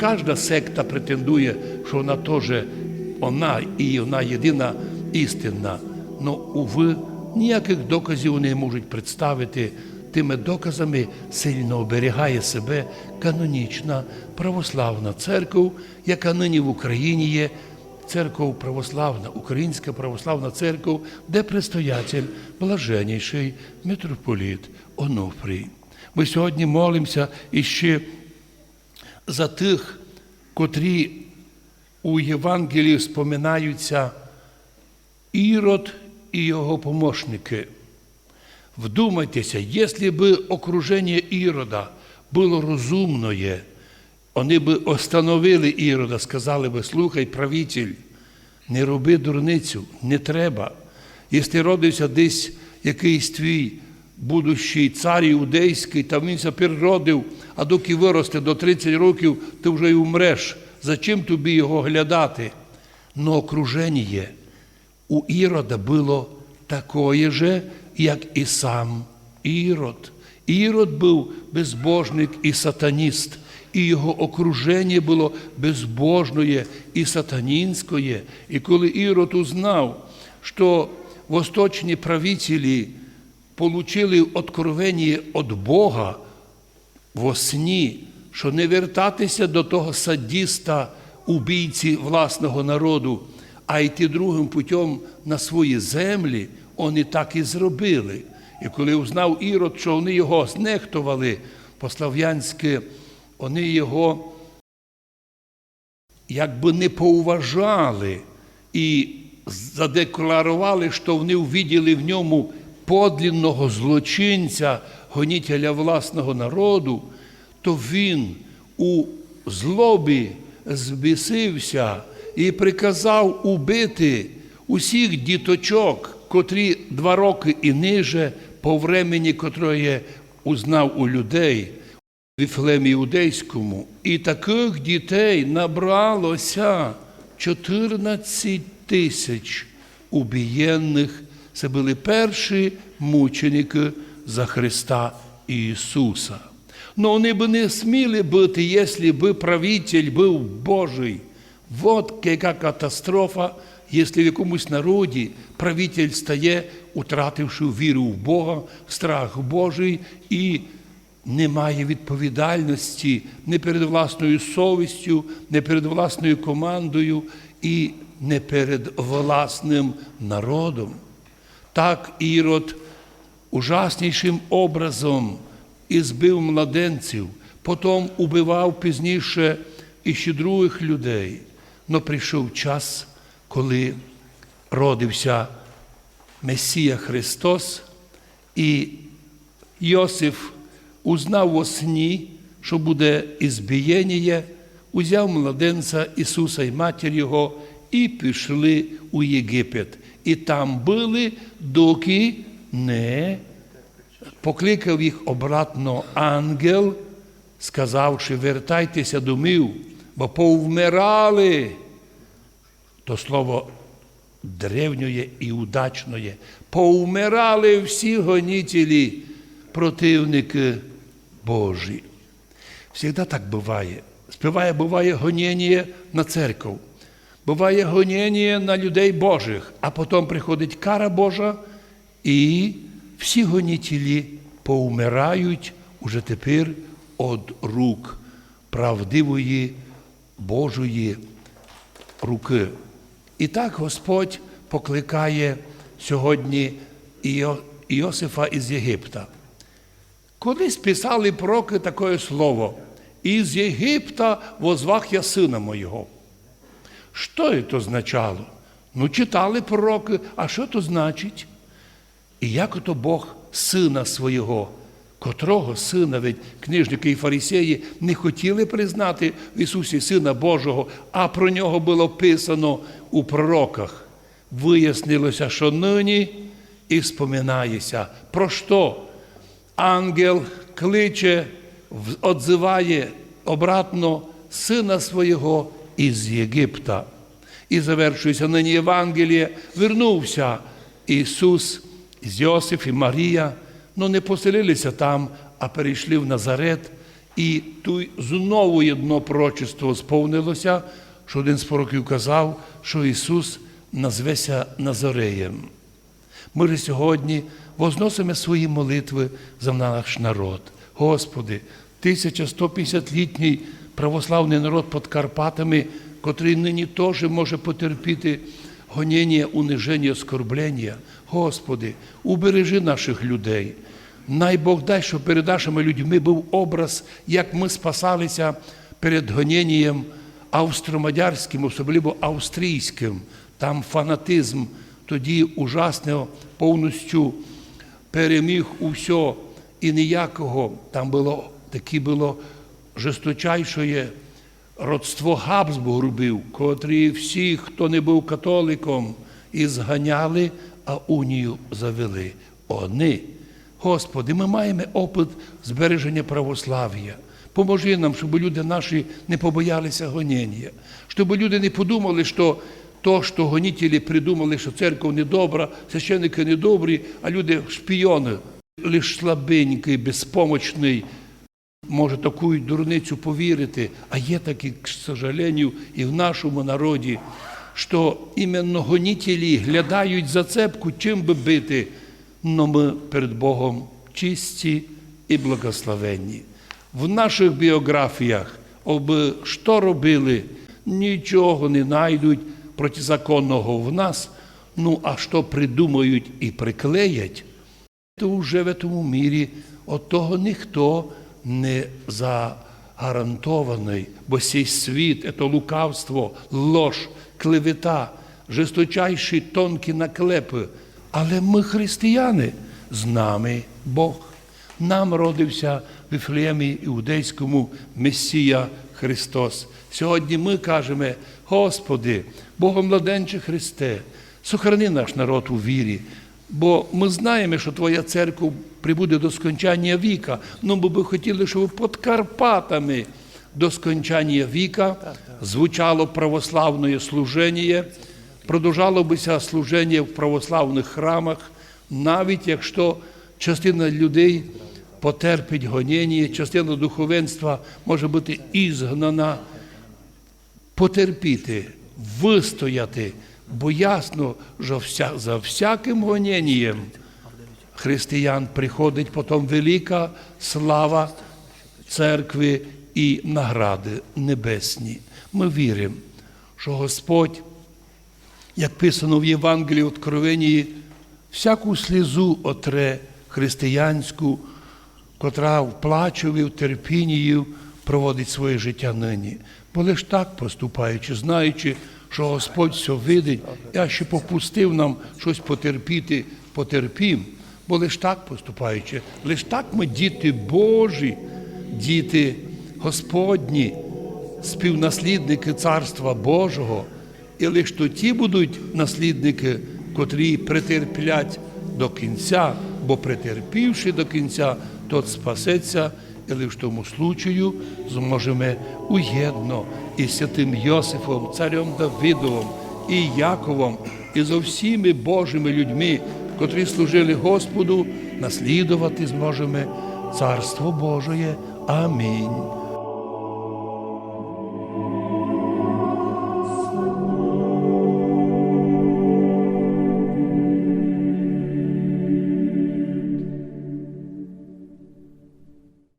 Кожна секта претендує, що вона теж вона і вона єдина істинна. Но, уви, ніяких доказів вони можуть представити. Тими доказами сильно оберігає себе канонічна православна церква, яка нині в Україні є церков православна, Українська православна церква, де предстоятель блаженніший митрополіт Онуфрій. Ми сьогодні молимося іще за тих, котрі у Євангелії споминаються Ірод і його помощники. Вдумайтеся, якщо б окруження Ірода було розумне, вони б остановили Ірода, сказали би, слухай, правитель, не роби дурницю, не треба. Якщо родився десь якийсь твій будущий цар іудейський, та він тепер родив, а доки виросте до 30 років, ти вже й умреш. Зачим тобі його глядати? Но окруження у Ірода було такое же, як і сам Ірод. Ірод був безбожник і сатаніст, і його окруження було безбожне і сатанінське. І коли Ірод узнав, що восточні правителі получили откровення від Бога во сні, що не вертатися до того садіста, убійці власного народу, а йти другим путем на свої землі, вони так і зробили. І коли узнав Ірод, що вони його знехтували по-слав'янськи, вони його якби не поуважали і задекларували, що вони увиділи в ньому подлінного злочинця, гонітеля власного народу, то він у злобі збісився і приказав убити усіх діточок, котрі два роки і ниже, по времені, котре узнав у людей Віфлемі Іудейському. І таких дітей набралося 14 тисяч убієнних. Це були перші мученики за Христа Ісуса. Но вони б не сміли бути, якщо б правитель був Божий. Вот яка катастрофа, якщо в якомусь народі правитель стає, утративши віру в Бога, страх Божий і не має відповідальності не перед власною совістю, не перед власною командою і не перед власним народом. Так Ірод ужаснішим образом і збив младенців, потім убивав пізніше іще других людей. Но прийшов час, коли родився Месія Христос, і Йосиф узнав во сні, що буде ізбієння, узяв младенця Ісуса і матір Його і пішли у Єгипет. І там були, доки не покликав їх обратно ангел, сказавши, вертайтеся домів, бо повмирали. То слово древнє і удачне. Повмирали всі гонітелі, противники Божі. Всегда так буває. Співає, буває гоніння на церкву, буває гоніння на людей Божих, а потім приходить кара Божа, і всі гонітелі поумирають уже тепер від рук правдивої Божої руки. І так Господь покликає сьогодні Іо- Іосифа із Єгипта. Колись писали пророки таке слово. Із Єгипта возвах я сина моєго. Що це означало? Ну, читали пророки, а що то значить? І як ото Бог сина свого, котрого сина, ведь книжники і фарисеї не хотіли признати в Ісусі Сина Божого, а про нього було писано у пророках. Вияснилося, що нині і споминається. Про що? Ангел кличе, отзиває обратно сина свого із Єгипта. І завершується нині Євангеліє. Вернувся Ісус з Йосиф і Марія, але не поселилися там, а перейшли в Назарет І тут знову одно пророчество сповнилося, що один з пророків казав, що Ісус назвеся Назареєм. Ми ж сьогодні возносимо свої молитви за наш народ. Господи, 1150-літній православний народ під Карпатами, котрий нині теж може потерпіти гоніння, униження, оскорблення. Господи, убережи наших людей. Най Бог дай, щоб перед нашими людьми був образ, як ми спасалися перед гонінням австромадярським, особливо австрійським. Там фанатизм тоді ужасно повністю переміг усе і ніякого. Там було таке було жесточайшое родство Габсбург робив, котрі всі, хто не був католиком, і зганяли, а унію завели. Вони. Господи, ми маємо опит збереження православ'я. Поможи нам, щоб люди наші не побоялися гоніння, щоб люди не подумали, що то, що гонітелі придумали, що церква недобра, священники недобрі, а люди шпіони, лиш слабенький, безпомочний, може таку дурницю повірити, а є такі, к сожалению, і в нашому народі, що іменно гонітелі глядають за цепку, чим би бити, но ми перед Богом чисті і благословенні. В наших біографіях, оби що робили, нічого не знайдуть протизаконного в нас, ну а що придумають і приклеять, то вже в цьому мірі от того ніхто не загарантований, бо цей світ це лукавство, лож, клевета, жесточайші тонкі наклепи. Але ми християни, з нами Бог. Нам родився в Вифлеємі Іудейському Месія Христос. Сьогодні ми кажемо, Господи, Богомладенче Христе, сохрани наш народ у вірі, бо ми знаємо, що Твоя церква прибуде до скончання віка. Ну, бо би хотіли, щоб під Карпатами до скончання віка звучало православне служення, продовжало бися служення в православних храмах, навіть якщо частина людей потерпить гоніння, частина духовенства може бути ізгнана, потерпіти, вистояти, бо ясно, що за всяким гонінням християн приходить потім велика слава церкви і награди небесні. Ми віримо, що Господь, як писано в Євангелії Откровенії, всяку слізу отре християнську, котра в плачеві, в терпінні проводить своє життя нині. Бо лиш так поступаючи, знаючи, що Господь все видить, я ще попустив нам щось потерпіти, потерпім, бо лиш так поступаючи, лиш так ми діти Божі, діти Господні, співнаслідники Царства Божого, і лиш то ті будуть наслідники, котрі претерплять до кінця, бо претерпівши до кінця, тот спасеться, і лиш в тому случаю зможемо уєдно із святим Йосифом, царем Давидовим і Яковом, і зо всіми Божими людьми, котрі служили Господу, наслідувати зможемо Царство Божоє. Амінь.